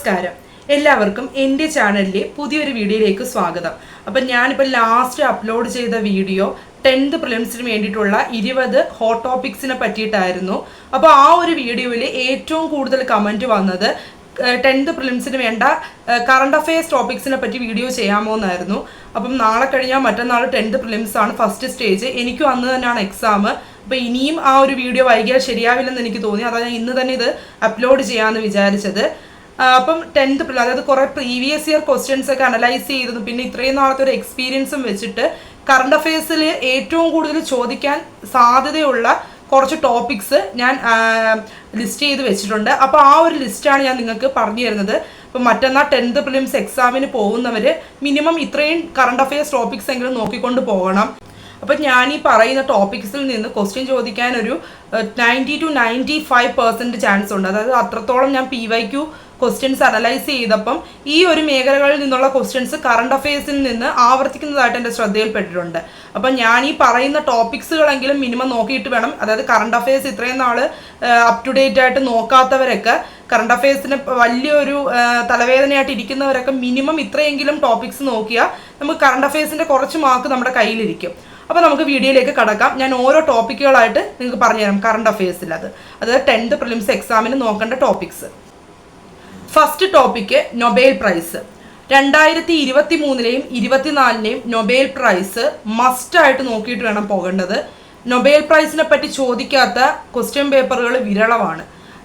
നമസ്കാരം. എല്ലാവർക്കും എന്റെ ചാനലിലെ പുതിയൊരു വീഡിയോയിലേക്ക് സ്വാഗതം. അപ്പം ഞാനിപ്പോൾ ലാസ്റ്റ് അപ്ലോഡ് ചെയ്ത വീഡിയോ ടെൻത്ത് പ്രിലിംസിന് വേണ്ടിയിട്ടുള്ള ഇരുപത് ഹോട്ട് ടോപ്പിക്സിനെ പറ്റിയിട്ടായിരുന്നു. അപ്പോൾ ആ ഒരു വീഡിയോയിൽ ഏറ്റവും കൂടുതൽ കമന്റ് വന്നത് ടെൻത്ത് പ്രിലിംസിന് വേണ്ട കറണ്ട് അഫയേഴ്സ് ടോപ്പിക്സിനെ പറ്റി വീഡിയോ ചെയ്യാമോ എന്നായിരുന്നു. അപ്പം നാളെ കഴിഞ്ഞാൽ മറ്റന്നാൾ ടെൻത്ത് പ്രിലിംസ് ആണ് ഫസ്റ്റ് സ്റ്റേജ്. എനിക്കും അന്ന് തന്നെയാണ് എക്സാം അപ്പോൾ ഇനിയും ആ ഒരു വീഡിയോ വൈകിയാൽ ശരിയാവില്ലെന്ന് എനിക്ക് തോന്നി. അതാണ് ഇന്ന് തന്നെ ഇത് അപ്ലോഡ് ചെയ്യാമെന്ന് വിചാരിച്ചത്. അപ്പം ടെൻത്ത് പ്രിലിം അതായത് കുറേ പ്രീവിയസ് ഇയർ ക്വസ്റ്റ്യൻസ് ഒക്കെ അനലൈസ് ചെയ്തതും പിന്നെ ഇത്രയും നാളത്തെ ഒരു എക്സ്പീരിയൻസും വെച്ചിട്ട് കറണ്ട് അഫയേഴ്സിൽ ഏറ്റവും കൂടുതൽ ചോദിക്കാൻ സാധ്യതയുള്ള കുറച്ച് ടോപ്പിക്സ് ഞാൻ ലിസ്റ്റ് ചെയ്ത് വെച്ചിട്ടുണ്ട്. അപ്പോൾ ആ ഒരു ലിസ്റ്റാണ് ഞാൻ നിങ്ങൾക്ക് പറഞ്ഞു തരുന്നത്. ഇപ്പം മറ്റന്നാൾ ടെൻത്ത് പ്രിലിംസ് എക്സാമിന് പോകുന്നവർ മിനിമം ഇത്രയും കറണ്ട് അഫയേഴ്സ് ടോപ്പിക്സ് എങ്കിലും നോക്കിക്കൊണ്ട് പോകണം. അപ്പം ഞാൻ ഈ പറയുന്ന ടോപ്പിക്സിൽ നിന്ന് ക്വസ്റ്റ്യൻ ചോദിക്കാൻ ഒരു ninety two ninety five percent chance ഉണ്ട്. അതായത് അത്രത്തോളം ഞാൻ P Y Q questions analyse ചെയ്തപ്പം ഈ ഒരു മേഖലകളിൽ നിന്നുള്ള ക്വസ്റ്റ്യൻസ് കറണ്ട് അഫയേഴ്സിൽ നിന്ന് ആവർത്തിക്കുന്നതായിട്ട് എന്റെ ശ്രദ്ധയിൽപ്പെട്ടിട്ടുണ്ട്. അപ്പം ഞാൻ ഈ പറയുന്ന ടോപ്പിക്സുകളെങ്കിലും മിനിമം നോക്കിയിട്ട് വേണം. അതായത് കറണ്ട് അഫയേഴ്സ് ഇത്രയും നാൾ അപ് ടു ഡേറ്റ് ആയിട്ട് നോക്കാത്തവരൊക്കെ കറണ്ട് അഫയേഴ്സിന് വലിയൊരു തലവേദനയായിട്ട് ഇരിക്കുന്നവരൊക്കെ മിനിമം ഇത്രയെങ്കിലും ടോപ്പിക്സ് നോക്കിയാൽ നമുക്ക് കറണ്ട് അഫയേഴ്സിന്റെ കുറച്ച് മാർക്ക് നമ്മുടെ കയ്യിലിരിക്കും. അപ്പോൾ നമുക്ക് വീഡിയോയിലേക്ക് കടക്കാം. ഞാൻ ഓരോ ടോപ്പിക്കുകളായിട്ട് നിങ്ങൾക്ക് പറഞ്ഞുതരാം കറണ്ട് അഫയേഴ്സിൽ അത്. അതായത് ടെൻത്ത് പ്രിലിംസ് എക്സാമിന് നോക്കേണ്ട topics first topic Nobel prize രണ്ടായിരത്തി ഇരുപത്തി മൂന്നിലെയും ഇരുപത്തിനാലിലെയും നൊബേൽ പ്രൈസ് മസ്റ്റായിട്ട് നോക്കിയിട്ട് വേണം പോകേണ്ടത്. നൊബേൽ പ്രൈസിനെ പറ്റി ചോദിക്കാത്ത ക്വസ്റ്റ്യൻ പേപ്പറുകൾ വിരളമാണ്.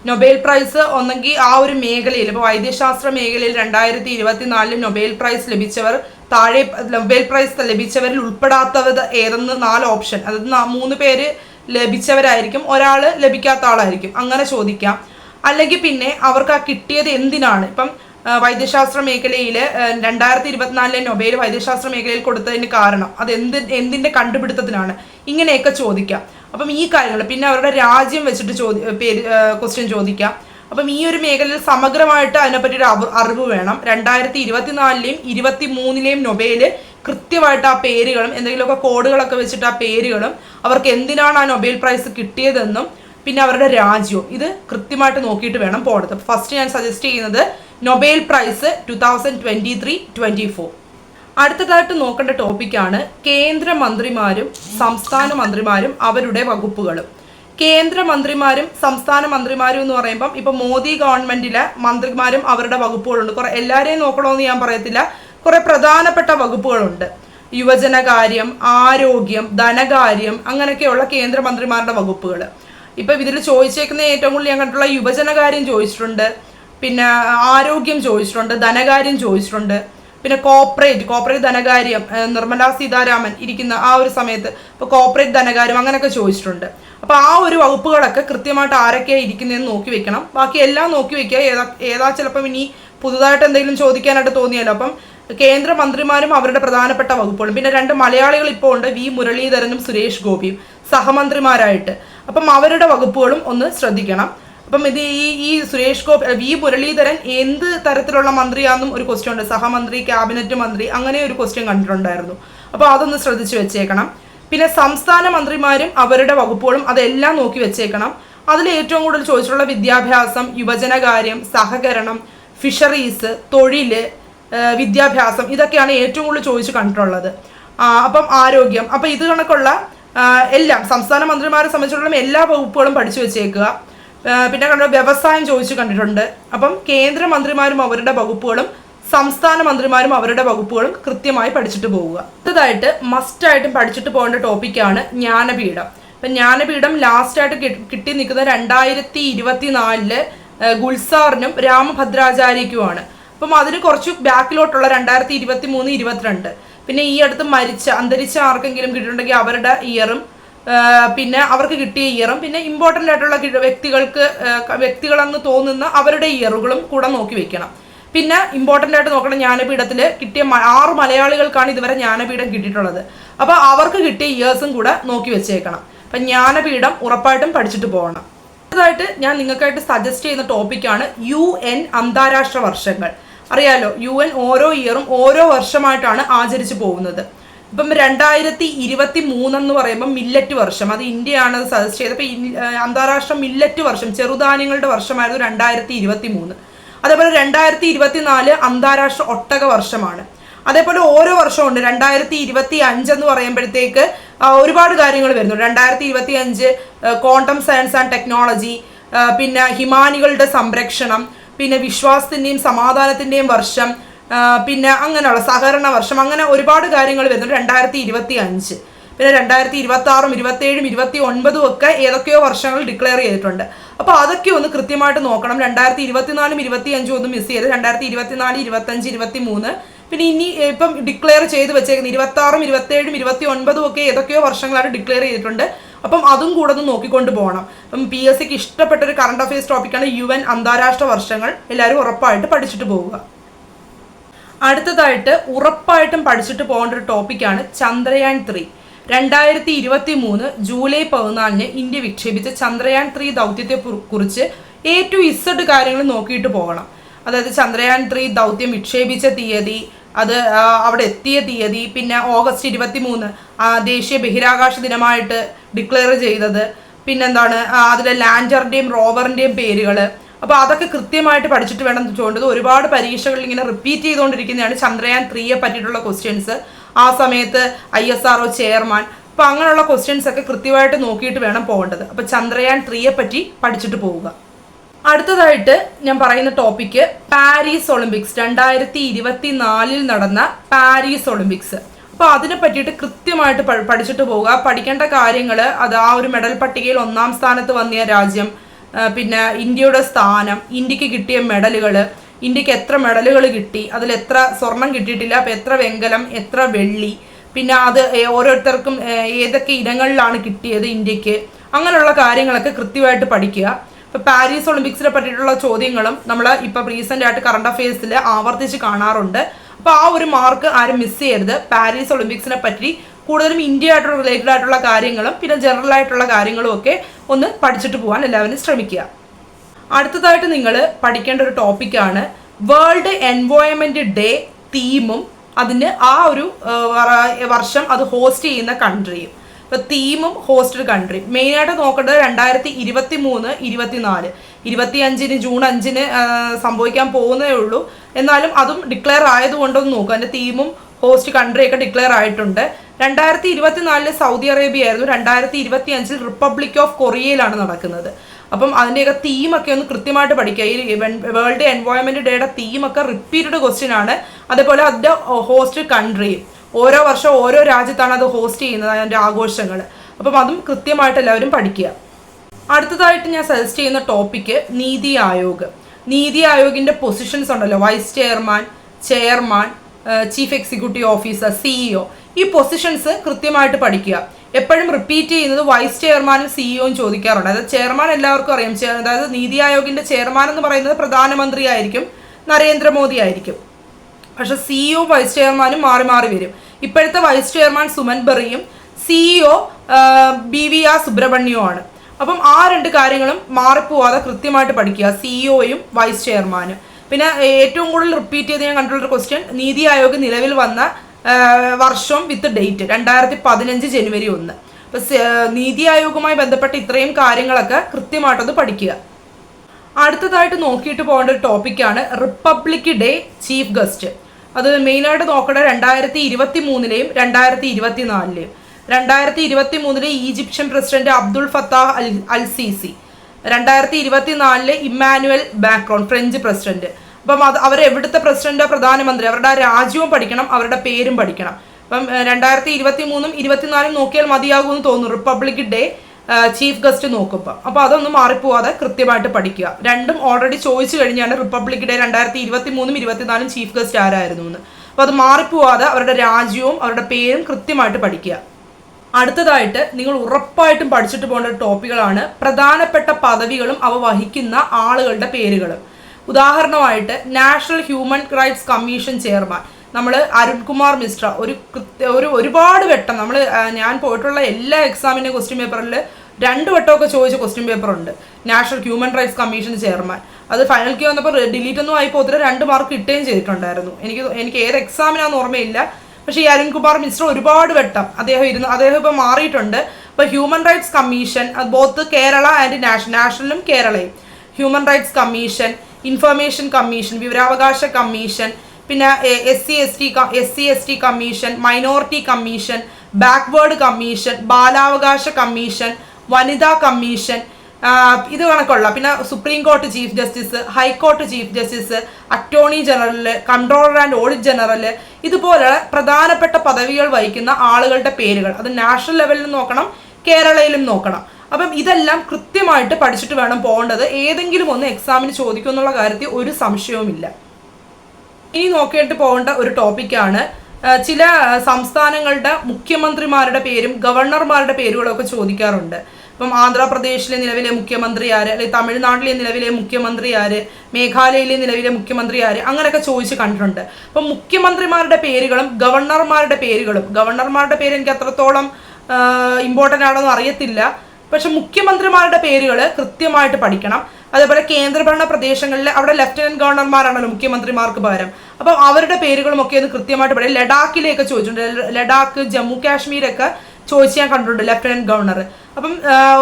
നൊബേൽ പ്രൈസ് ഒന്നെങ്കിൽ ആ ഒരു മേഖലയിൽ ഇപ്പോൾ വൈദ്യശാസ്ത്ര മേഖലയിൽ രണ്ടായിരത്തി ഇരുപത്തിനാലിൽ നൊബേൽ പ്രൈസ് ലഭിച്ചവർ താഴെ നൊബേൽ പ്രൈസ് ലഭിച്ചവരിൽ ഉൾപ്പെടാത്തവർ ഏതെന്ന് നാല് ഓപ്ഷൻ അതായത് മൂന്ന് പേര് ലഭിച്ചവരായിരിക്കും ഒരാൾ ലഭിക്കാത്ത ആളായിരിക്കും. അങ്ങനെ ചോദിക്കാം. അല്ലെങ്കിൽ പിന്നെ അവർക്ക് ആ കിട്ടിയത് എന്തിനാണ്? ഇപ്പം വൈദ്യശാസ്ത്ര മേഖലയിൽ രണ്ടായിരത്തി ഇരുപത്തിനാലിലെ നൊബേൽ വൈദ്യശാസ്ത്ര മേഖലയിൽ കൊടുത്തതിന് കാരണം അത് എന്ത് എന്തിന്റെ കണ്ടുപിടുത്തത്തിനാണ്? ഇങ്ങനെയൊക്കെ ചോദിക്കാം. അപ്പം ഈ കാര്യങ്ങൾ പിന്നെ അവരുടെ രാജ്യം വെച്ചിട്ട് ചോദി പേര് ക്വസ്റ്റ്യൻ ചോദിക്കാം. അപ്പം ഈ ഒരു മേഖലയിൽ സമഗ്രമായിട്ട് അതിനെപ്പറ്റി ഒരു അറിവ് വേണം. രണ്ടായിരത്തി ഇരുപത്തിനാലിലെയും ഇരുപത്തി മൂന്നിലെയും നൊബേൽ കൃത്യമായിട്ട് ആ പേരുകളും എന്തെങ്കിലുമൊക്കെ കോഡുകളൊക്കെ വെച്ചിട്ട് ആ പേരുകളും അവർക്ക് എന്തിനാണ് ആ നൊബേൽ പ്രൈസ് കിട്ടിയതെന്നും പിന്നെ അവരുടെ രാജ്യവും. ഇത് കൃത്യമായിട്ട് നോക്കിയിട്ട് വേണം പോകണത് ഫസ്റ്റ് ഞാൻ സജസ്റ്റ് ചെയ്യുന്നത് Nobel prize two thousand twenty three twenty four അടുത്തതായിട്ട് നോക്കേണ്ട ടോപ്പിക്കാണ് കേന്ദ്രമന്ത്രിമാരും സംസ്ഥാന മന്ത്രിമാരും അവരുടെ വകുപ്പുകളും. കേന്ദ്രമന്ത്രിമാരും സംസ്ഥാന മന്ത്രിമാരും എന്ന് പറയുമ്പം ഇപ്പൊ മോദി ഗവൺമെന്റിലെ മന്ത്രിമാരും അവരുടെ വകുപ്പുകളുണ്ട്. കുറെ എല്ലാവരെയും നോക്കണമെന്ന് ഞാൻ പറയത്തില്ല. കുറെ പ്രധാനപ്പെട്ട വകുപ്പുകളുണ്ട്. യുവജനകാര്യം ആരോഗ്യം ധനകാര്യം അങ്ങനെയൊക്കെയുള്ള കേന്ദ്രമന്ത്രിമാരുടെ വകുപ്പുകൾ ഇപ്പൊ ഇതിൽ ചോദിച്ചേക്കുന്ന ഏറ്റവും കൂടുതൽ ഞാൻ കണ്ടിട്ടുള്ള യുവജനകാര്യം ചോദിച്ചിട്ടുണ്ട്. പിന്നെ ആരോഗ്യം ചോദിച്ചിട്ടുണ്ട് ധനകാര്യം ചോദിച്ചിട്ടുണ്ട്. പിന്നെ കോപ്പറേറ്റ് കോപ്പറേറ്റ് ധനകാര്യം നിർമ്മലാ സീതാരാമൻ ഇരിക്കുന്ന ആ ഒരു സമയത്ത് ഇപ്പോൾ കോപ്പറേറ്റ് ധനകാര്യം അങ്ങനെയൊക്കെ ചോദിച്ചിട്ടുണ്ട്. അപ്പോൾ ആ ഒരു വകുപ്പുകളൊക്കെ കൃത്യമായിട്ട് ആരൊക്കെയാണ് ഇരിക്കുന്നതെന്ന് നോക്കി വെക്കണം. ബാക്കി എല്ലാം നോക്കി വെക്കുക. ഏതാ ഏതാ ചിലപ്പം ഇനി പുതുതായിട്ട് എന്തെങ്കിലും ചോദിക്കാനായിട്ട് തോന്നിയാലോ. അപ്പം കേന്ദ്ര മന്ത്രിമാരും അവരുടെ പ്രധാനപ്പെട്ട വകുപ്പുകളും. പിന്നെ രണ്ട് മലയാളികൾ ഇപ്പോൾ ഉണ്ട്. വി മുരളീധരനും സുരേഷ് ഗോപിയും. സഹമന്ത്രിമാരായിട്ട്. അപ്പം അവരുടെ വകുപ്പുകളും ഒന്ന് ശ്രദ്ധിക്കണം. അപ്പം ഇത് ഈ ഈ സുരേഷ് ഗോപി വി മുരളീധരൻ എന്ത് തരത്തിലുള്ള മന്ത്രിയാണെന്നും ഒരു ക്വസ്റ്റ്യൻ ഉണ്ട്. സഹമന്ത്രി ക്യാബിനറ്റ് മന്ത്രി അങ്ങനെ ഒരു ക്വസ്റ്റ്യൻ കണ്ടിട്ടുണ്ടായിരുന്നു. അപ്പോൾ അതൊന്ന് ശ്രദ്ധിച്ചു വെച്ചേക്കണം. പിന്നെ സംസ്ഥാന മന്ത്രിമാരും അവരുടെ വകുപ്പുകളും അതെല്ലാം നോക്കി വെച്ചേക്കണം. അതിൽ ഏറ്റവും കൂടുതൽ ചോദിച്ചിട്ടുള്ള വിദ്യാഭ്യാസം യുവജനകാര്യം സഹകരണം ഫിഷറീസ് തൊഴിൽ വിദ്യാഭ്യാസം ഇതൊക്കെയാണ് ഏറ്റവും കൂടുതൽ ചോദിച്ച് കണ്ടിട്ടുള്ളത്. അപ്പം ആരോഗ്യം. അപ്പം ഇത് കണക്കുള്ള എല്ലാം സംസ്ഥാന മന്ത്രിമാരെ സംബന്ധിച്ചിടത്തോളം എല്ലാ വകുപ്പുകളും പഠിച്ചു വെച്ചേക്കുക. പിന്നെ കണ്ട വ്യവസായം ചോദിച്ചു കണ്ടിട്ടുണ്ട്. അപ്പം കേന്ദ്രമന്ത്രിമാരും അവരുടെ വകുപ്പുകളും സംസ്ഥാന മന്ത്രിമാരും അവരുടെ വകുപ്പുകളും കൃത്യമായി പഠിച്ചിട്ട് പോവുക. അടുത്തതായിട്ട് മസ്റ്റായിട്ടും പഠിച്ചിട്ട് പോകേണ്ട ടോപ്പിക്കാണ് ജ്ഞാനപീഠം. ഇപ്പം ജ്ഞാനപീഠം ലാസ്റ്റായിട്ട് കിട്ടി നിൽക്കുന്ന രണ്ടായിരത്തി ഇരുപത്തി നാലിൽ ഗുൽസാറിനും രാമഭദ്രാചാര്യയ്ക്കുമാണ് അപ്പം അതിന് കുറച്ച് ബാക്കിലോട്ടുള്ള രണ്ടായിരത്തി ഇരുപത്തി മൂന്ന് ഇരുപത്തിരണ്ട്. പിന്നെ ഈ അടുത്ത് മരിച്ച അന്തരിച്ച ആർക്കെങ്കിലും കിട്ടിയിട്ടുണ്ടെങ്കിൽ അവരുടെ ഇയറും പിന്നെ അവർക്ക് കിട്ടിയ ഇയറും പിന്നെ ഇമ്പോർട്ടന്റ് ആയിട്ടുള്ള വ്യക്തികൾക്ക് വ്യക്തികളെന്ന് തോന്നുന്ന അവരുടെ ഇയറുകളും കൂടെ നോക്കി വെക്കണം. പിന്നെ ഇമ്പോർട്ടന്റ് ആയിട്ട് നോക്കണം ജ്ഞാനപീഠത്തിൽ കിട്ടിയ ആറ് മലയാളികൾക്കാണ് ഇതുവരെ ജ്ഞാനപീഠം കിട്ടിയിട്ടുള്ളത്. അപ്പോൾ അവർക്ക് കിട്ടിയ ഇയേഴ്സും കൂടെ നോക്കി വെച്ചേക്കണം. അപ്പം ജ്ഞാനപീഠം ഉറപ്പായിട്ടും പഠിച്ചിട്ട് പോകണം. അടുത്തതായിട്ട് ഞാൻ നിങ്ങൾക്കായിട്ട് സജസ്റ്റ് ചെയ്യുന്ന ടോപ്പിക്കാണ് യു എൻ അന്താരാഷ്ട്ര വർഷങ്ങൾ. അറിയാലോ യു എൻ ഓരോ ഇയറും ഓരോ വർഷമായിട്ടാണ് ആചരിച്ചു പോകുന്നത്. ഇപ്പം രണ്ടായിരത്തി ഇരുപത്തി മൂന്നെന്ന് പറയുമ്പോൾ മില്ലറ്റ് വർഷം അത് ഇന്ത്യയാണ് സജസ്റ്റ് ചെയ്തത്. അപ്പോൾ അന്താരാഷ്ട്ര മില്ലറ്റ് വർഷം ചെറുധാന്യങ്ങളുടെ വർഷമായിരുന്നു രണ്ടായിരത്തി ഇരുപത്തി മൂന്ന് അതേപോലെ രണ്ടായിരത്തി ഇരുപത്തി നാല് അന്താരാഷ്ട്ര ഒട്ടക വർഷമാണ്. അതേപോലെ ഓരോ വർഷവും ഉണ്ട് രണ്ടായിരത്തി ഇരുപത്തി അഞ്ച് എന്ന് പറയുമ്പോഴത്തേക്ക് ഒരുപാട് കാര്യങ്ങൾ വരുന്നു. രണ്ടായിരത്തി ഇരുപത്തി അഞ്ച് ക്വാണ്ടം സയൻസ് ആൻഡ് ടെക്നോളജി പിന്നെ ഹിമാനികളുടെ സംരക്ഷണം പിന്നെ വിശ്വാസത്തിന്റെയും സമാധാനത്തിന്റെയും വർഷം പിന്നെ അങ്ങനെയുള്ള സഹകരണ വർഷം അങ്ങനെ ഒരുപാട് കാര്യങ്ങൾ വരുന്നു രണ്ടായിരത്തി ഇരുപത്തി അഞ്ച് പിന്നെ രണ്ടായിരത്തി ഇരുപത്തി ആറും ഇരുപത്തേഴും ഇരുപത്തി ഒൻപതും ഒക്കെ ഏതൊക്കെയോ വർഷങ്ങൾ ഡിക്ലെയർ ചെയ്തിട്ടുണ്ട്. അപ്പോൾ അതൊക്കെ ഒന്ന് കൃത്യമായിട്ട് നോക്കണം. രണ്ടായിരത്തി ഇരുപത്തിനാലും ഇരുപത്തി അഞ്ചും ഒന്ന് മിസ് ചെയ്ത് രണ്ടായിരത്തി ഇരുപത്തിനാല് ഇരുപത്തഞ്ച് ഇരുപത്തി മൂന്ന് പിന്നെ ഇനി ഇപ്പം ഡിക്ലെയർ ചെയ്ത് വെച്ചേക്കുന്നത് ഇരുപത്തി ആറും ഇരുപത്തേഴും ഇരുപത്തി ഒൻപതും ഒക്കെ ഏതൊക്കെയോ വർഷങ്ങളാണ് ഡിക്ലെയർ ചെയ്തിട്ടുണ്ട്. അപ്പം അതും കൂടെ ഒന്ന് നോക്കിക്കൊണ്ട് പോകണം. അപ്പം പി എസ് സിക്ക് ഇഷ്ടപ്പെട്ട ഒരു കറണ്ട് അഫയേഴ്സ് ടോപ്പിക്കാണ് യു എൻ അന്താരാഷ്ട്ര വർഷങ്ങൾ. എല്ലാവരും ഉറപ്പായിട്ട് പഠിച്ചിട്ട് പോവുക. അടുത്തതായിട്ട് ഉറപ്പായിട്ടും പഠിച്ചിട്ട് പോകേണ്ട ഒരു ടോപ്പിക്കാണ് ചന്ദ്രയാൻ ത്രീ രണ്ടായിരത്തി ഇരുപത്തി മൂന്ന് ജൂലൈ പതിനാലിന് ഇന്ത്യ വിക്ഷേപിച്ച ചന്ദ്രയാൻ ത്രീ ദൗത്യത്തെ കുറിച്ച് എ ടു ഇസഡ് കാര്യങ്ങൾ നോക്കിയിട്ട് പോകണം. അതായത് ചന്ദ്രയാൻ ത്രീ ദൗത്യം വിക്ഷേപിച്ച തീയതി അത് അവിടെ എത്തിയ തീയതി പിന്നെ ഓഗസ്റ്റ് ഇരുപത്തി മൂന്ന് ദേശീയ ബഹിരാകാശ ദിനമായിട്ട് ഡിക്ലെയർ ചെയ്തത്. പിന്നെന്താണ് അതിലെ ലാൻഡറിന്റെയും റോവറിന്റെയും പേരുകൾ അപ്പോൾ അതൊക്കെ കൃത്യമായിട്ട് പഠിച്ചിട്ട് വേണം ചോദിച്ചത് ഒരുപാട് പരീക്ഷകളിൽ ഇങ്ങനെ റിപ്പീറ്റ് ചെയ്തുകൊണ്ടിരിക്കുന്നതാണ് ചന്ദ്രയാൻ ത്രീയെ പറ്റിയിട്ടുള്ള ക്വസ്റ്റ്യൻസ് ആ സമയത്ത് ഐ എസ് ആർ ചെയർമാൻ അപ്പോൾ അങ്ങനെയുള്ള ക്വസ്റ്റ്യൻസ് ഒക്കെ കൃത്യമായിട്ട് നോക്കിയിട്ട് വേണം പോകേണ്ടത്. അപ്പോൾ ചന്ദ്രയാൻ ത്രീയെ പറ്റി പഠിച്ചിട്ട് പോവുക. അടുത്തതായിട്ട് ഞാൻ പറയുന്ന ടോപ്പിക്ക് പാരീസ് ഒളിമ്പിക്സ് രണ്ടായിരത്തി ഇരുപത്തി നാലിൽ നടന്ന പാരീസ് ഒളിമ്പിക്സ് അപ്പോൾ അതിനെ പറ്റിയിട്ട് കൃത്യമായിട്ട് പഠിച്ചിട്ട് പോവുക. പഠിക്കേണ്ട കാര്യങ്ങൾ അത് ആ ഒരു മെഡൽ പട്ടികയിൽ ഒന്നാം സ്ഥാനത്ത് വന്നിയ രാജ്യം പിന്നെ ഇന്ത്യയുടെ സ്ഥാനം ഇന്ത്യയ്ക്ക് കിട്ടിയ മെഡലുകൾ ഇന്ത്യയ്ക്ക് എത്ര മെഡലുകൾ കിട്ടി അതിൽ എത്ര സ്വർണം കിട്ടിയിട്ടില്ല അപ്പോൾ എത്ര വെങ്കലം എത്ര വെള്ളി പിന്നെ അത് ഓരോരുത്തർക്കും ഏതൊക്കെ ഇനങ്ങളിലാണ് കിട്ടിയത് ഇന്ത്യയ്ക്ക് അങ്ങനെയുള്ള കാര്യങ്ങളൊക്കെ കൃത്യമായിട്ട് പഠിക്കുക. പാരീസ് ഒളിമ്പിക്സിനെ പറ്റിയിട്ടുള്ള ചോദ്യങ്ങളും നമ്മൾ ഇപ്പൊ റീസെന്റ് ആയിട്ട് കറണ്ട് അഫയേഴ്സിൽ ആവർത്തിച്ച് കാണാറുണ്ട്. അപ്പൊ ആ ഒരു മാർക്ക് ആരും മിസ് ചെയ്യരുത്. പാരീസ് ഒളിമ്പിക്സിനെ പറ്റി കൂടുതലും ഇന്ത്യ ആയിട്ടുള്ള റിലേറ്റഡ് ആയിട്ടുള്ള കാര്യങ്ങളും പിന്നെ ജനറൽ ആയിട്ടുള്ള കാര്യങ്ങളും ഒക്കെ ഒന്ന് പഠിച്ചിട്ട് പോകാൻ എല്ലാവരും ശ്രമിക്കുക. അടുത്തതായിട്ട് നിങ്ങൾ പഠിക്കേണ്ട ഒരു ടോപ്പിക്കാണ് വേൾഡ് എൻവയോൺമെന്റ് ഡേ തീമും അതിന് ആ ഒരു വർഷം അത് ഹോസ്റ്റ് ചെയ്യുന്ന കൺട്രിയും ഇപ്പൊ തീമും ഹോസ്റ്റഡ് കൺട്രി മെയിനായിട്ട് നോക്കേണ്ടത് രണ്ടായിരത്തി ഇരുപത്തി മൂന്ന് ഇരുപത്തിനാല്. ഇരുപത്തി അഞ്ചിന് ജൂൺ അഞ്ചിന് സംഭവിക്കാൻ പോകുന്നേ ഉള്ളൂ. എന്നാലും അതും ഡിക്ലെയർ ആയതുകൊണ്ടൊന്ന് നോക്കുക അതിന്റെ തീമും ഹോസ്റ്റ് കൺട്രി ഒക്കെ ഡിക്ലെയർ ആയിട്ടുണ്ട്. രണ്ടായിരത്തി ഇരുപത്തിനാലിൽ സൗദി അറേബ്യ ആയിരുന്നു രണ്ടായിരത്തി ഇരുപത്തി അഞ്ചിൽ റിപ്പബ്ലിക് ഓഫ് കൊറിയയിലാണ് നടക്കുന്നത്. അപ്പം അതിന്റെയൊക്കെ തീമൊക്കെ ഒന്ന് കൃത്യമായിട്ട് പഠിക്കുക. ഈ വേൾഡ് എൻവയോൺമെന്റ് ഡേയുടെ തീമൊക്കെ റിപ്പീറ്റഡ് ക്വസ്റ്റ്യൻ ആണ്. അതേപോലെ അതിന്റെ ഹോസ്റ്റ് കൺട്രിയും ഓരോ വർഷം ഓരോ രാജ്യത്താണ് അത് ഹോസ്റ്റ് ചെയ്യുന്നത് അതിന്റെ ആഘോഷങ്ങൾ അപ്പം അതും കൃത്യമായിട്ട് എല്ലാവരും പഠിക്കുക. അടുത്തതായിട്ട് ഞാൻ സജസ്റ്റ് ചെയ്യുന്ന ടോപ്പിക്ക് നീതി ആയോഗ്. നീതി ആയോഗിന്റെ പൊസിഷൻസ് ഉണ്ടല്ലോ. Vice chairman chairman chief executive officer CEO ഈ പൊസിഷൻസ് കൃത്യമായിട്ട് പഠിക്കുക. എപ്പോഴും റിപ്പീറ്റ് ചെയ്യുന്നത് വൈസ് ചെയർമാനും സിഇഒയും ചോദിക്കാറുണ്ട്. അതായത് ചെയർമാൻ എല്ലാവർക്കും അറിയാം. അതായത് നീതി ആയോഗിന്റെ ചെയർമാൻ എന്ന് പറയുന്നത് പ്രധാനമന്ത്രി ആയിരിക്കും നരേന്ദ്രമോദി ആയിരിക്കും. പക്ഷെ സിഇഒ വൈസ് ചെയർമാനും മാറി മാറി വരും. ഇപ്പോഴത്തെ വൈസ് ചെയർമാൻ സുമൻ ബറിയും സിഇഒ ബി വി ആർ സുബ്രഹ്മണ്യവും ആണ്. അപ്പം ആ രണ്ട് കാര്യങ്ങളും മാറിപ്പോവാതെ കൃത്യമായിട്ട് പഠിക്കുക. സിഇഒയും വൈസ് ചെയർമാനും പിന്നെ ഏറ്റവും കൂടുതൽ റിപ്പീറ്റ് ചെയ്ത് ഞാൻ കണ്ടിട്ടുള്ള ക്വസ്റ്റ്യൻ നീതി ആയോഗ് നിലവിൽ വന്ന വർഷം വിത്ത് ഡേറ്റ് രണ്ടായിരത്തി പതിനഞ്ച് ജനുവരി ഒന്ന്. അപ്പൊ നീതി ആയോഗുമായി ബന്ധപ്പെട്ട ഇത്രയും കാര്യങ്ങളൊക്കെ കൃത്യമായിട്ടൊന്ന് പഠിക്കുക. അടുത്തതായിട്ട് നോക്കിയിട്ട് പോകേണ്ട ഒരു ടോപ്പിക്കാണ് റിപ്പബ്ലിക് ഡേ ചീഫ് ഗസ്റ്റ്. അത് മെയിനായിട്ട് നോക്കേണ്ടത് രണ്ടായിരത്തി ഇരുപത്തി മൂന്നിലെയും രണ്ടായിരത്തി ഇരുപത്തി നാലിലെയും രണ്ടായിരത്തി ഇരുപത്തി മൂന്നിലെ Egyptian president Abdul Fattah al al Sisi രണ്ടായിരത്തി ഇരുപത്തി നാലിലെ ഇമ്മാനുവൽ ബാക്രോൺ ഫ്രഞ്ച് പ്രസിഡന്റ്. അപ്പം അത് അവർ എവിടുത്തെ പ്രസിഡന്റ്? പ്രധാനമന്ത്രി. അവരുടെ രാജ്യവും പഠിക്കണം അവരുടെ പേരും പഠിക്കണം. അപ്പം രണ്ടായിരത്തി ഇരുപത്തി മൂന്നും ഇരുപത്തിനാലും നോക്കിയാൽ മതിയാകുമെന്ന് തോന്നുന്നു. റിപ്പബ്ലിക് ഡേ ചീഫ് ഗസ്റ്റ് നോക്കുമ്പോൾ അപ്പോൾ അതൊന്നും മാറിപ്പോവാതെ കൃത്യമായിട്ട് പഠിക്കുക. രണ്ടും ഓൾറെഡി ചോദിച്ചു കഴിഞ്ഞാണ് റിപ്പബ്ലിക് ഡേ രണ്ടായിരത്തി ഇരുപത്തി മൂന്നും ഇരുപത്തിനാലും ചീഫ് ഗസ്റ്റ് ആരായിരുന്നു എന്ന് അപ്പോൾ അത് മാറിപ്പോവാതെ അവരുടെ രാജ്യവും അവരുടെ പേരും കൃത്യമായിട്ട് പഠിക്കുക. അടുത്തതായിട്ട് നിങ്ങൾ ഉറപ്പായിട്ടും പഠിച്ചിട്ട് പോകേണ്ട ടോപ്പിക്കുകളാണ് പ്രധാനപ്പെട്ട പദവികളും അവ വഹിക്കുന്ന ആളുകളുടെ പേരുകളും. ഉദാഹരണമായിട്ട് national human rights commission chairman. നമ്മൾ അരുൺകുമാർ മിശ്ര ഒരു ഒരു ഒരുപാട് വട്ടം നമ്മൾ ഞാൻ പോയിട്ടുള്ള എല്ലാ എക്സാമിന്റെ ക്വസ്റ്റ്യൻ പേപ്പറിൽ രണ്ട് വട്ടമൊക്കെ ചോദിച്ച ക്വസ്റ്റ്യൻ പേപ്പർ ഉണ്ട്. National human rights commission chairman അത് ഫൈനൽ കി വന്നപ്പോൾ ഡിലീറ്റ് ഒന്നും ആയി പോത്തില്ല രണ്ട് മാർക്ക് കിട്ടുകയും ചെയ്തിട്ടുണ്ടായിരുന്നു. എനിക്ക് എനിക്ക് ഏത് എക്സാമിനാന്ന് ഓർമ്മയില്ല. പക്ഷേ ഈ അരുൺകുമാർ മിശ്ര ഒരുപാട് വട്ടം അദ്ദേഹം ഇരുന്ന് അദ്ദേഹം ഇപ്പോൾ മാറിയിട്ടുണ്ട്. ഇപ്പോൾ human rights commission both Kerala and national നാഷണലും കേരളയും. Human rights commission information commission വിവരാവകാശ കമ്മീഷൻ പിന്നെ S C S T S C S T commission minority commission backward commission ബാലാവകാശ കമ്മീഷൻ വനിതാ കമ്മീഷൻ ഇത് കണക്കുള്ള. പിന്നെ supreme court chief justice high court chief justice attorney general controller and audit general ഇതുപോലെയുള്ള പ്രധാനപ്പെട്ട പദവികൾ വഹിക്കുന്ന ആളുകളുടെ പേരുകൾ. അത് നാഷണൽ ലെവലിൽ നോക്കണം കേരളയിലും നോക്കണം. അപ്പം ഇതെല്ലാം കൃത്യമായിട്ട് പഠിച്ചിട്ട് വേണം പോകേണ്ടത്. ഏതെങ്കിലും ഒന്ന് എക്സാമിന് ചോദിക്കും എന്നുള്ള കാര്യത്തിൽ ഒരു സംശയവുമില്ല. ഇനി നോക്കിയിട്ട് പോകേണ്ട ഒരു ടോപ്പിക്കാണ്. ചില സംസ്ഥാനങ്ങളുടെ മുഖ്യമന്ത്രിമാരുടെ പേരും ഗവർണർമാരുടെ പേരുകളൊക്കെ ചോദിക്കാറുണ്ട്. ഇപ്പം ആന്ധ്രാപ്രദേശിലെ നിലവിലെ മുഖ്യമന്ത്രി ആര്? അല്ലെങ്കിൽ തമിഴ്നാട്ടിലെ നിലവിലെ മുഖ്യമന്ത്രി ആര്? മേഘാലയയിലെ നിലവിലെ മുഖ്യമന്ത്രി ആര്? അങ്ങനെയൊക്കെ ചോദിച്ച് കണ്ടിട്ടുണ്ട്. അപ്പം മുഖ്യമന്ത്രിമാരുടെ പേരുകളും ഗവർണർമാരുടെ പേരുകളും ഗവർണർമാരുടെ പേര് എനിക്ക് അത്രത്തോളം ഇമ്പോർട്ടന്റ് ആണോ എന്ന് അറിയത്തില്ല. പക്ഷെ മുഖ്യമന്ത്രിമാരുടെ പേരുകൾ കൃത്യമായിട്ട് പഠിക്കണം. അതേപോലെ കേന്ദ്രഭരണ പ്രദേശങ്ങളിൽ അവിടെ ലഫ്റ്റനന്റ് ഗവർണർമാരാണല്ലോ മുഖ്യമന്ത്രിമാർക്ക് പകരം. അപ്പം അവരുടെ പേരുകളും ഒക്കെ ഒന്ന് കൃത്യമായിട്ട് പറയും. ലഡാക്കിലേക്ക് ചോദിച്ചിട്ടുണ്ട്. ലഡാക്ക് ജമ്മു കാശ്മീരൊക്കെ ചോദിച്ച് ഞാൻ കണ്ടിട്ടുണ്ട് ലഫ്റ്റനന്റ് ഗവർണർ അപ്പം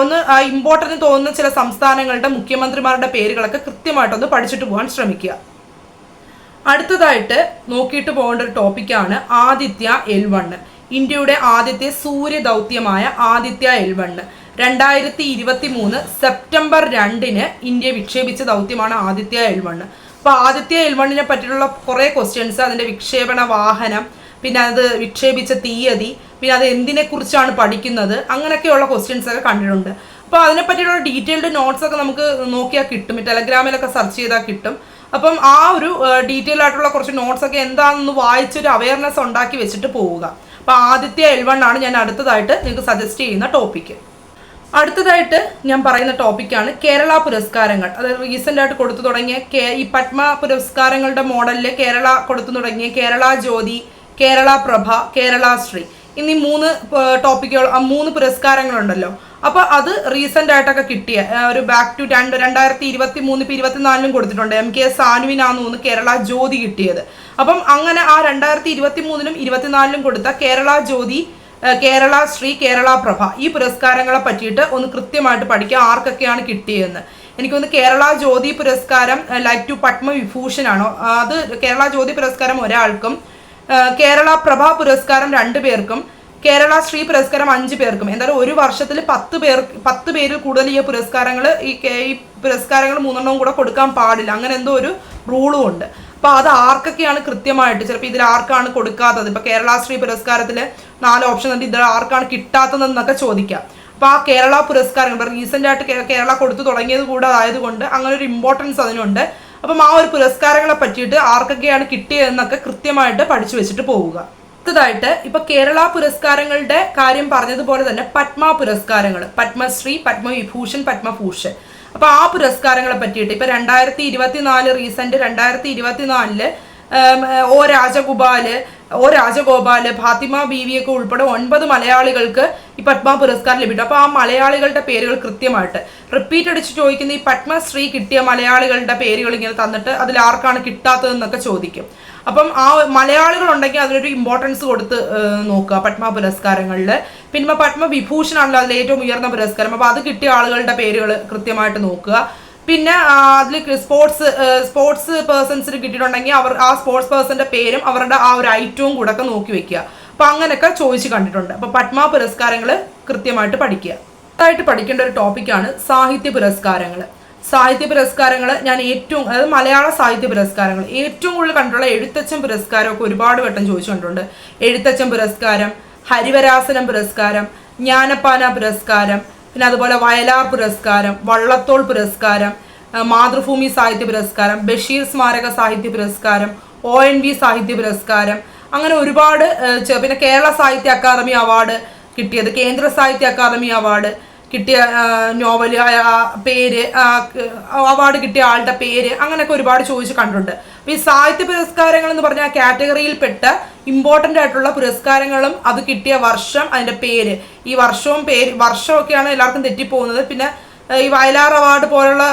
ഒന്ന് ഇമ്പോർട്ടന്റ് തോന്നുന്ന ചില സംസ്ഥാനങ്ങളുടെ മുഖ്യമന്ത്രിമാരുടെ പേരുകളൊക്കെ കൃത്യമായിട്ടൊന്ന് പഠിച്ചിട്ട് പോകാൻ ശ്രമിക്കുക. അടുത്തതായിട്ട് നോക്കിയിട്ട് പോകേണ്ട ഒരു ടോപ്പിക്കാണ് ആദിത്യ എൽ വണ്ണ് ഇന്ത്യയുടെ ആദ്യത്തെ സൂര്യ ദൗത്യമായ ആദിത്യ എൽ വണ്ണ് രണ്ടായിരത്തി ഇരുപത്തി മൂന്ന് സെപ്റ്റംബർ രണ്ടിന് ഇന്ത്യ വിക്ഷേപിച്ച ദൗത്യമാണ് ആദിത്യ എൽ വണ്ണ് അപ്പോൾ ആദിത്യ എൽ വണ്ണിനെ പറ്റിയിട്ടുള്ള കുറേ ക്വസ്റ്റ്യൻസ് അതിന്റെ വിക്ഷേപണ വാഹനം പിന്നെ അത് വിക്ഷേപിച്ച തീയതി പിന്നെ അത് എന്തിനെക്കുറിച്ചാണ് പഠിക്കുന്നത് അങ്ങനെയൊക്കെയുള്ള ക്വസ്റ്റ്യൻസ് ഒക്കെ കണ്ടിട്ടുണ്ട്. അപ്പോൾ അതിനെ പറ്റിയുള്ള ഡീറ്റെയിൽഡ് നോട്ട്സ് ഒക്കെ നമുക്ക് നോക്കിയാൽ കിട്ടും. ടെലഗ്രാമിലൊക്കെ സെർച്ച് ചെയ്താൽ കിട്ടും. അപ്പം ആ ഒരു ഡീറ്റെയിൽ ആയിട്ടുള്ള കുറച്ച് നോട്ട്സ് ഒക്കെ എന്താണെന്ന് വായിച്ചൊരു അവയർനെസ് ഉണ്ടാക്കി വെച്ചിട്ട് പോവുക. അപ്പോൾ ആദ്യത്തെ എൽ വൺ ആണ് ഞാൻ അടുത്തതായിട്ട് നിങ്ങൾക്ക് സജസ്റ്റ് ചെയ്യുന്ന ടോപ്പിക്ക് അടുത്തതായിട്ട് ഞാൻ പറയുന്ന ടോപ്പിക്കാണ് കേരള പുരസ്കാരങ്ങൾ. അതായത് റീസെന്റ് ആയിട്ട് കൊടുത്തു തുടങ്ങിയ കേ ഈ പത്മ പുരസ്കാരങ്ങളുടെ മോഡലിൽ കേരള കൊടുത്തു തുടങ്ങിയ കേരള ജ്യോതി കേരള പ്രഭ കേരള ശ്രീ. എന്നീ മൂന്ന് ടോപ്പിക്കുകൾ മൂന്ന് പുരസ്കാരങ്ങളുണ്ടല്ലോ. അപ്പൊ അത് റീസെന്റ് ആയിട്ടൊക്കെ കിട്ടിയ ഒരു ബാക്ക് ടു രണ്ട് രണ്ടായിരത്തി ഇരുപത്തി മൂന്ന് ഇപ്പൊ ഇരുപത്തിനാലിലും കൊടുത്തിട്ടുണ്ട്. എം കെ സാനുവിനാന്ന് തോന്നുന്നു കേരള ജ്യോതി കിട്ടിയത്. അപ്പം അങ്ങനെ ആ രണ്ടായിരത്തി ഇരുപത്തി മൂന്നിലും ഇരുപത്തിനാലിലും കൊടുത്ത കേരള ജ്യോതി കേരള ശ്രീ കേരള പ്രഭ ഈ പുരസ്കാരങ്ങളെ പറ്റിയിട്ട് ഒന്ന് കൃത്യമായിട്ട് പഠിക്കുക ആർക്കൊക്കെയാണ് കിട്ടിയതെന്ന്. എനിക്കൊന്ന് കേരള ജ്യോതി പുരസ്കാരം ലൈക്ക് ടു പത്മവിഭൂഷൺ ആണോ? അത് കേരള ജ്യോതി പുരസ്കാരം ഒരാൾക്കും കേരള പ്രഭ പുരസ്കാരം രണ്ടു പേർക്കും കേരള ശ്രീ പുരസ്കാരം അഞ്ച് പേർക്കും. എന്തായാലും ഒരു വർഷത്തിൽ പത്ത് പേർ പത്ത് പേരിൽ കൂടുതൽ ഈ പുരസ്കാരങ്ങൾ ഈ ഈ പുരസ്കാരങ്ങൾ മൂന്നെണ്ണവും കൂടെ കൊടുക്കാൻ പാടില്ല. അങ്ങനെ എന്തോ ഒരു റൂളും ഉണ്ട്. അപ്പൊ അത് ആർക്കൊക്കെയാണ് കൃത്യമായിട്ട്? ചിലപ്പോൾ ഇതിൽ ആർക്കാണ് കൊടുക്കാത്തത്? ഇപ്പൊ കേരള ശ്രീ പുരസ്കാരത്തിൽ നാല് ഓപ്ഷൻ ഉണ്ട്. ഇതിൽ ആർക്കാണ് കിട്ടാത്തതെന്നൊക്കെ ചോദിക്കാം. അപ്പൊ ആ കേരള പുരസ്കാരങ്ങൾ റീസെന്റ് ആയിട്ട് കേരള കൊടുത്തു തുടങ്ങിയത് കൂടെ ആയതുകൊണ്ട് അങ്ങനെ ഒരു ഇമ്പോർട്ടൻസ് അതിനുണ്ട്. അപ്പം ആ ഒരു പുരസ്കാരങ്ങളെ പറ്റിയിട്ട് ആർക്കൊക്കെയാണ് കിട്ടിയതെന്നൊക്കെ കൃത്യമായിട്ട് പഠിച്ചു വെച്ചിട്ട് പോവുക. അടുത്തതായിട്ട് ഇപ്പൊ കേരള പുരസ്കാരങ്ങളുടെ കാര്യം പറഞ്ഞതുപോലെ തന്നെ പത്മ പുരസ്കാരങ്ങൾ പത്മശ്രീ പത്മവിഭൂഷൺ പത്മഭൂഷൺ. അപ്പൊ ആ പുരസ്കാരങ്ങളെ പറ്റിയിട്ട് ഇപ്പൊ രണ്ടായിരത്തി ഇരുപത്തിനാല് റീസെന്റ് രണ്ടായിരത്തി ഇരുപത്തിനാലിൽ ഒ രാജഗോപാൽ ഒ രാജഗോപാൽ ഫാത്തിമ ബീവിയൊക്കെ ഉൾപ്പെടെ ഒൻപത് മലയാളികൾക്ക് ഈ പത്മ പുരസ്കാരം ലഭിക്കും അപ്പോൾ ആ മലയാളികളുടെ പേരുകൾ കൃത്യമായിട്ട്. റിപ്പീറ്റ് അടിച്ച് ചോദിക്കുന്ന ഈ പത്മശ്രീ കിട്ടിയ മലയാളികളുടെ പേരുകൾ ഇങ്ങനെ തന്നിട്ട് അതിൽ ആർക്കാണ് കിട്ടാത്തതെന്നൊക്കെ ചോദിക്കും. അപ്പം ആ മലയാളികൾ ഉണ്ടെങ്കിൽ അതിനൊരു ഇമ്പോർട്ടൻസ് കൊടുത്ത് നോക്കുക പത്മ പുരസ്കാരങ്ങളിൽ പിന്നെ പത്മവിഭൂഷൺ ആണല്ലോ അതിൽ ഏറ്റവും ഉയർന്ന പുരസ്കാരം. അപ്പോൾ അത് കിട്ടിയ ആളുകളുടെ പേരുകൾ കൃത്യമായിട്ട് നോക്കുക. പിന്നെ അതിൽ സ്പോർട്സ് സ്പോർട്സ് പേഴ്സൺസിന് കിട്ടിയിട്ടുണ്ടെങ്കിൽ അവർ ആ സ്പോർട്സ് പേഴ്സന്റെ പേരും അവരുടെ ആ ഒരു ഐറ്റവും കൂടെ ഒക്കെ നോക്കി വെക്കുക. അപ്പൊ അങ്ങനെയൊക്കെ ചോദിച്ച് കണ്ടിട്ടുണ്ട്. അപ്പൊ പത്മ പുരസ്കാരങ്ങൾ കൃത്യമായിട്ട് പഠിക്കുക. ആയിട്ട് പഠിക്കേണ്ട ഒരു ടോപ്പിക്കാണ് സാഹിത്യ പുരസ്കാരങ്ങൾ സാഹിത്യ പുരസ്കാരങ്ങൾ ഞാൻ ഏറ്റവും അതായത് മലയാള സാഹിത്യ പുരസ്കാരങ്ങൾ ഏറ്റവും കൂടുതൽ കണ്ടിട്ടുള്ള എഴുത്തച്ഛൻ പുരസ്കാരമൊക്കെ ഒരുപാട് വട്ടം ചോദിച്ചു കണ്ടിട്ടുണ്ട് എഴുത്തച്ഛൻ പുരസ്കാരം ഹരിവരാസനം പുരസ്കാരം ജ്ഞാനപ്പാന പുരസ്കാരം പിന്നെ അതുപോലെ വയലാർ പുരസ്കാരം വള്ളത്തോൾ പുരസ്കാരം മാതൃഭൂമി സാഹിത്യ പുരസ്കാരം ബഷീർ സ്മാരക സാഹിത്യ പുരസ്കാരം ഒ എൻ വി സാഹിത്യ പുരസ്കാരം അങ്ങനെ ഒരുപാട് പിന്നെ കേരള സാഹിത്യ അക്കാദമി അവാർഡ് കിട്ടിയത് കേന്ദ്ര സാഹിത്യ അക്കാദമി അവാർഡ് കിട്ടിയ നോവൽ പേര് അവാർഡ് കിട്ടിയ ആളുടെ പേര് അങ്ങനെയൊക്കെ ഒരുപാട് ചോദിച്ച് കണ്ടിട്ടുണ്ട്. അപ്പൊ ഈ സാഹിത്യ പുരസ്കാരങ്ങൾ എന്ന് പറഞ്ഞ ആ കാറ്റഗറിയിൽപ്പെട്ട ഇമ്പോർട്ടന്റ് ആയിട്ടുള്ള പുരസ്കാരങ്ങളും അത് കിട്ടിയ വർഷം അതിന്റെ പേര്. ഈ വർഷവും പേര് വർഷമൊക്കെയാണ് എല്ലാവർക്കും തെറ്റിപ്പോകുന്നത്. പിന്നെ ഈ വയലാർ അവാർഡ് പോലുള്ള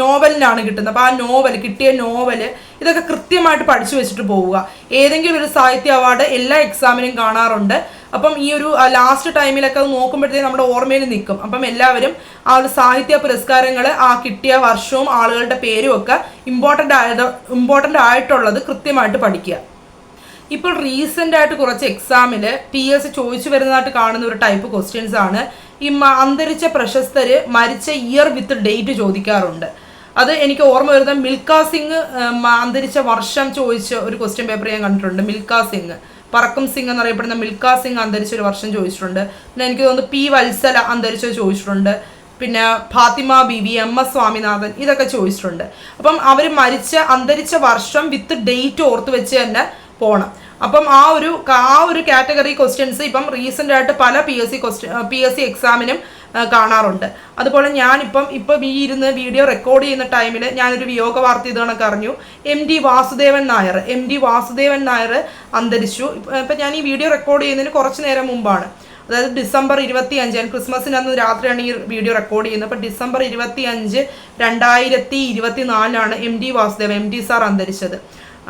നോവലിനാണ് കിട്ടുന്നത്. അപ്പോൾ ആ നോവൽ കിട്ടിയ നോവൽ ഇതൊക്കെ കൃത്യമായിട്ട് പഠിച്ചു വെച്ചിട്ട് പോവുക. ഏതെങ്കിലും ഒരു സാഹിത്യ അവാർഡ് എല്ലാ എക്സാമിനും കാണാറുണ്ട്. അപ്പം ഈ ഒരു ലാസ്റ്റ് ടൈമിലൊക്കെ അത് നോക്കുമ്പോഴത്തേക്ക് നമ്മുടെ ഓർമ്മയിൽ നിൽക്കും. അപ്പം എല്ലാവരും ആ ഒരു സാഹിത്യ പുരസ്കാരങ്ങൾ ആ കിട്ടിയ വർഷവും ആളുകളുടെ പേരും ഒക്കെ ഇമ്പോർട്ടന്റ് ആയത് ഇമ്പോർട്ടന്റ് ആയിട്ടുള്ളത് കൃത്യമായിട്ട് പഠിക്കുക. ഇപ്പോൾ റീസെന്റ് ആയിട്ട് കുറച്ച് എക്സാമിൽ പി എസ് ചോദിച്ചു വരുന്നതായിട്ട് കാണുന്ന ഒരു ടൈപ്പ് ക്വസ്റ്റ്യൻസ് ആണ്. ഈ അന്തരിച്ച പ്രശസ്തര് മരിച്ച ഇയർ വിത്ത് ഡേറ്റ് ചോദിക്കാറുണ്ട്. അത് എനിക്ക് ഓർമ്മ വരുന്നത് മിൽഖ സിംഗ് അന്തരിച്ച വർഷം ചോദിച്ച ഒരു ക്വസ്റ്റ്യൻ പേപ്പർ ഞാൻ കണ്ടിട്ടുണ്ട് മിൽക്കാ സിംഗ്. പറക്കം സിംഗ് എന്നറിയപ്പെടുന്ന മിൽഖ സിംഗ് അന്തരിച്ച ഒരു വർഷം ചോദിച്ചിട്ടുണ്ട്. പിന്നെ എനിക്ക് തോന്നുന്നു പി വത്സല അന്തരിച്ചത് ചോദിച്ചിട്ടുണ്ട്. പിന്നെ ഫാത്തിമ ബിബി എം എസ് സ്വാമിനാഥൻ ഇതൊക്കെ ചോദിച്ചിട്ടുണ്ട്. അപ്പം അവർ മരിച്ച അന്തരിച്ച വർഷം വിത്ത് ഡേറ്റ് ഓർത്ത് വെച്ച് തന്നെ പോകണം അപ്പം ആ ഒരു ആ ഒരു കാറ്റഗറി ക്വസ്റ്റ്യൻസ് ഇപ്പം റീസെന്റ് ആയിട്ട് പല P S C question P S C എക്സാമിനും കാണാറുണ്ട്. അതുപോലെ ഞാനിപ്പം ഇപ്പം ഈ ഇരുന്ന് വീഡിയോ റെക്കോർഡ് ചെയ്യുന്ന ടൈമിൽ ഞാനൊരു വിയോഗ വാർത്ത ഇത് കണക്ക് അറിഞ്ഞു. M D Vasudevan Nair M D Vasudevan Nair അന്തരിച്ചു. ഇപ്പം ഞാൻ ഈ വീഡിയോ റെക്കോർഡ് ചെയ്യുന്നതിന് കുറച്ച് നേരം മുമ്പാണ്. അതായത് ഡിസംബർ ഇരുപത്തി അഞ്ച് ഞാൻ ക്രിസ്മസിന് അന്ന് രാത്രിയാണ് ഈ വീഡിയോ റെക്കോർഡ് ചെയ്യുന്നത്. അപ്പോൾ ഡിസംബർ ഇരുപത്തി അഞ്ച് രണ്ടായിരത്തി ഇരുപത്തി നാലിലാണ് M D Vasudevan M D sir അന്തരിച്ചത്.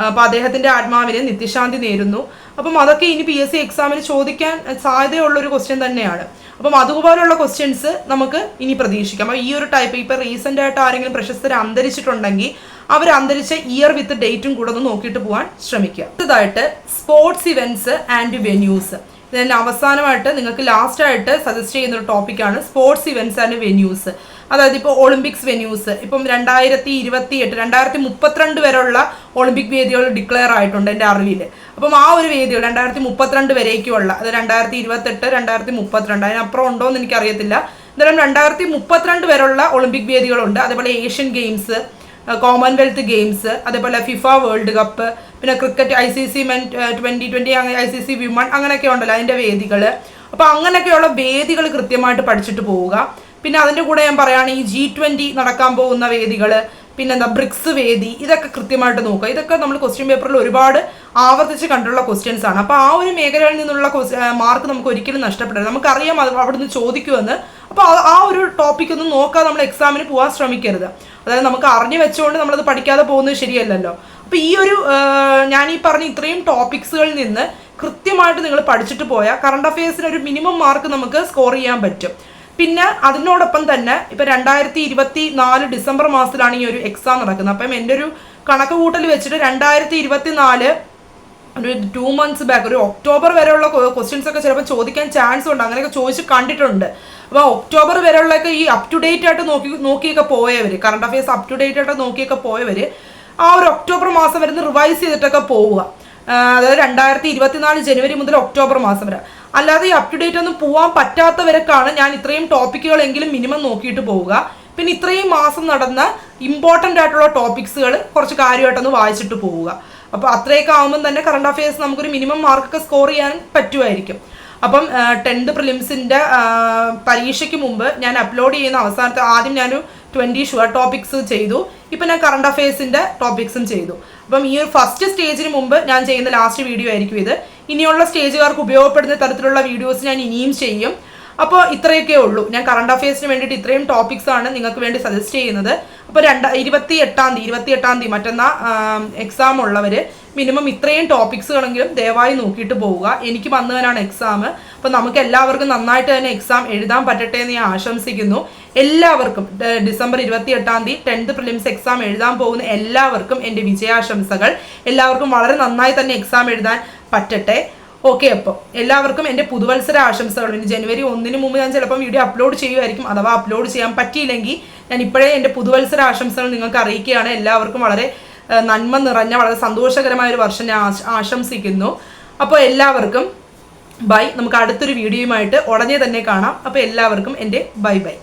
അപ്പോൾ അദ്ദേഹത്തിന്റെ ആത്മാവിന് നിത്യശാന്തി നേരുന്നു. അപ്പം അതൊക്കെ ഇനി പി എസ് സി എക്സാമിന് ചോദിക്കാൻ സാധ്യതയുള്ളൊരു ക്വസ്റ്റ്യൻ തന്നെയാണ്. അപ്പം അതുപോലുള്ള ക്വസ്റ്റ്യൻസ് നമുക്ക് ഇനി പ്രതീക്ഷിക്കാം. അപ്പോൾ ഈ ഒരു ടൈപ്പ് ഇപ്പോൾ റീസെന്റ് ആയിട്ട് ആരെങ്കിലും പ്രശസ്തരെ അന്തരിച്ചിട്ടുണ്ടെങ്കിൽ അവർ അന്തരിച്ച ഇയർ വിത്ത് ഡേറ്റും കൂടെ ഒന്ന് നോക്കിയിട്ട് പോകാൻ ശ്രമിക്കുക. അടുത്തതായിട്ട് സ്പോർട്സ് ഇവന്റ്സ് ആൻഡ് വെന്യൂസ് ഇതിന് അവസാനമായിട്ട് നിങ്ങൾക്ക് ലാസ്റ്റ് ആയിട്ട് സജസ്റ്റ് ചെയ്യുന്ന ഒരു ടോപ്പിക്കാണ് സ്പോർട്സ് ഇവന്റ്സ് ആൻഡ് വെന്യൂസ് അതായത് ഇപ്പോൾ ഒളിമ്പിക്സ് വെന്യൂസ് ഇപ്പം രണ്ടായിരത്തി ഇരുപത്തി എട്ട് രണ്ടായിരത്തി മുപ്പത്തിരണ്ട് വരെയുള്ള ഒളിമ്പിക് വേദികൾ ഡിക്ലെയർ ആയിട്ടുണ്ട് എന്റെ അറിവിൽ അപ്പം ആ ഒരു വേദികൾ രണ്ടായിരത്തി മുപ്പത്തിരണ്ട് വരേക്കുള്ള അത് രണ്ടായിരത്തി ഇരുപത്തെട്ട് രണ്ടായിരത്തി മുപ്പത്തിരണ്ട് അതിനപ്പുറം ഉണ്ടോ എന്ന് എനിക്കറിയത്തില്ല. എന്തായാലും രണ്ടായിരത്തി മുപ്പത്തിരണ്ട് വരെയുള്ള ഒളിമ്പിക് വേദികളുണ്ട്. അതേപോലെ ഏഷ്യൻ ഗെയിംസ് കോമൺവെൽത്ത് ഗെയിംസ് അതേപോലെ ഫിഫ വേൾഡ് കപ്പ് പിന്നെ cricket I C C men twenty twenty അങ്ങനെ ഐ സി സി വിമൺ അങ്ങനെയൊക്കെ ഉണ്ടല്ലോ അതിന്റെ വേദികൾ അപ്പോൾ അങ്ങനെയൊക്കെയുള്ള വേദികൾ കൃത്യമായിട്ട് പഠിച്ചിട്ട് പോവുക. പിന്നെ അതിന്റെ കൂടെ ഞാൻ പറയുകയാണ് ഈ ജി ട്വന്റി നടക്കാൻ പോകുന്ന വേദികൾ പിന്നെന്താ ബ്രിക്സ് വേദി ഇതൊക്കെ കൃത്യമായിട്ട് നോക്കുക. ഇതൊക്കെ നമ്മൾ ക്വസ്റ്റ്യൻ പേപ്പറിൽ ഒരുപാട് ആവർത്തിച്ച് കണ്ടുള്ള ക്വസ്റ്റ്യൻസ് ആണ്. അപ്പോൾ ആ ഒരു മേഖലയിൽ നിന്നുള്ള മാർക്ക് നമുക്ക് ഒരിക്കലും നഷ്ടപ്പെടരുത്. നമുക്കറിയാം അത് അവിടുന്ന് ചോദിക്കുമെന്ന്. അപ്പോൾ ആ ഒരു ടോപ്പിക് ഒന്നും നോക്കാതെ നമ്മൾ എക്സാമിന് പോകാൻ ശ്രമിക്കരുത്. അതായത് നമുക്ക് അറിഞ്ഞു വെച്ചുകൊണ്ട് നമ്മളത് പഠിക്കാതെ പോകുന്നത് ശരിയല്ലല്ലോ. അപ്പോൾ ഈ ഒരു ഞാൻ ഈ പറഞ്ഞ ഇത്രയും ടോപ്പിക്സുകളിൽ നിന്ന് കൃത്യമായിട്ട് നിങ്ങൾ പഠിച്ചിട്ട് പോയാൽ കറണ്ട് അഫയേഴ്സിന് ഒരു മിനിമം മാർക്ക് നമുക്ക് സ്കോർ ചെയ്യാൻ പറ്റും. പിന്നെ അതിനോടൊപ്പം തന്നെ ഇപ്പൊ രണ്ടായിരത്തി ഇരുപത്തി നാല് ഡിസംബർ മാസത്തിലാണ് ഈ ഒരു എക്സാം നടക്കുന്നത്. അപ്പം എന്റെ ഒരു കണക്ക് കൂട്ടൽ വെച്ചിട്ട് രണ്ടായിരത്തി ഇരുപത്തി നാല് ഒരു ടു മന്ത്സ് ബാക്ക് ഒരു ഒക്ടോബർ വരെയുള്ള ക്വസ്റ്റ്യൻസ് ഒക്കെ ചിലപ്പോൾ ചോദിക്കാൻ ചാൻസ് ഉണ്ട്. അങ്ങനെയൊക്കെ ചോദിച്ച് കണ്ടിട്ടുണ്ട്. അപ്പോൾ ഒക്ടോബർ വരെയുള്ളൊക്കെ ഈ അപ് ടു ഡേറ്റ് ആയിട്ട് നോക്കി നോക്കിയൊക്കെ പോയവർ current affairs up to date ആയിട്ട് നോക്കിയൊക്കെ പോയവർ ആ ഒരു ഒക്ടോബർ മാസം വരുന്ന റിവൈസ് ചെയ്തിട്ടൊക്കെ പോവുക. അതായത് രണ്ടായിരത്തി ഇരുപത്തിനാല് ജനുവരി മുതൽ ഒക്ടോബർ മാസം വരെ. അല്ലാതെ ഈ അപ് ഒന്നും പോകാൻ പറ്റാത്തവരൊക്കെയാണ് ഞാൻ ഇത്രയും ടോപ്പിക്കുകളെങ്കിലും മിനിമം നോക്കിയിട്ട് പോവുക. പിന്നെ ഇത്രയും മാസം നടന്ന ഇമ്പോർട്ടന്റ് ആയിട്ടുള്ള ടോപ്പിക്സുകൾ കുറച്ച് കാര്യമായിട്ടൊന്ന് വായിച്ചിട്ട് പോവുക. അപ്പോൾ അത്രയൊക്കെ ആകുമ്പം തന്നെ കറണ്ട് അഫയേഴ്സ് നമുക്കൊരു മിനിമം മാർക്കൊക്കെ സ്കോർ ചെയ്യാൻ പറ്റുമായിരിക്കും. അപ്പം ടെൻത്ത് പ്രിലിംസിന്റെ പരീക്ഷയ്ക്ക് മുമ്പ് ഞാൻ അപ്ലോഡ് ചെയ്യുന്ന അവസാനത്തെ ആദ്യം ഞാൻ ട്വന്റി ഷുവർ ടോപ്പിക്സ് ചെയ്തു. ഇപ്പം ഞാൻ കറണ്ട് അഫയേഴ്സിന്റെ ടോപ്പിക്സും ചെയ്തു. അപ്പം ഈ ഒരു ഫസ്റ്റ് സ്റ്റേജിന് മുമ്പ് ഞാൻ ചെയ്യുന്ന ലാസ്റ്റ് വീഡിയോ ആയിരിക്കും ഇത്. ഇനിയുള്ള സ്റ്റേജുകാർക്ക് ഉപയോഗപ്പെടുന്ന തരത്തിലുള്ള വീഡിയോസ് ഞാൻ ഇനിയും ചെയ്യും. അപ്പോൾ ഇത്രയൊക്കെ ഉള്ളൂ. ഞാൻ കറണ്ട് അഫയേഴ്സിന് വേണ്ടിയിട്ട് ഇത്രയും ടോപ്പിക്സ് ആണ് നിങ്ങൾക്ക് വേണ്ടി സജസ്റ്റ് ചെയ്യുന്നത്. അപ്പോൾ രണ്ട് ഇരുപത്തി എട്ടാം തീയതി ഇരുപത്തി എട്ടാം തീയതി മറ്റന്നാ എക്സാം ഉള്ളവർ മിനിമം ഇത്രയും ടോപ്പിക്സുകളെങ്കിലും ദയവായി നോക്കിയിട്ട് പോവുക. എനിക്ക് വന്നവനാണ് എക്സാം അപ്പോൾ നമുക്ക് എല്ലാവർക്കും നന്നായിട്ട് തന്നെ എക്സാം എഴുതാൻ പറ്റട്ടെ എന്ന് ഞാൻ ആശംസിക്കുന്നു. എല്ലാവർക്കും ഡിസംബർ ഇരുപത്തി എട്ടാം തീയതി ടെൻത്ത് പ്രിലിംസ് എക്സാം എഴുതാൻ പോകുന്ന എല്ലാവർക്കും എന്റെ വിജയാശംസകൾ. എല്ലാവർക്കും വളരെ നന്നായി തന്നെ എക്സാം എഴുതാൻ പറ്റട്ടെ? ഓക്കെ അപ്പോൾ എല്ലാവർക്കും എന്റെ പുതുവത്സര ആശംസകൾ ഇനി ജനുവരി ഒന്നിന് മുമ്പ് ഞാൻ ചിലപ്പം വീഡിയോ അപ്ലോഡ് ചെയ്യുമായിരിക്കും അഥവാ അപ്ലോഡ് ചെയ്യാൻ പറ്റിയില്ലെങ്കിൽ ഞാൻ ഇപ്പോഴേ എന്റെ പുതുവത്സര ആശംസകൾ നിങ്ങൾക്ക് അറിയിക്കുകയാണ്. എല്ലാവർക്കും വളരെ നന്മ നിറഞ്ഞ വളരെ സന്തോഷകരമായ ഒരു വർഷം ഞാൻ ആശംസിക്കുന്നു. അപ്പോൾ എല്ലാവർക്കും ബൈ. നമുക്ക് അടുത്തൊരു വീഡിയോയുമായിട്ട് ഉടനെ തന്നെ കാണാം. അപ്പോൾ എല്ലാവർക്കും എന്റെ ബൈ ബൈ.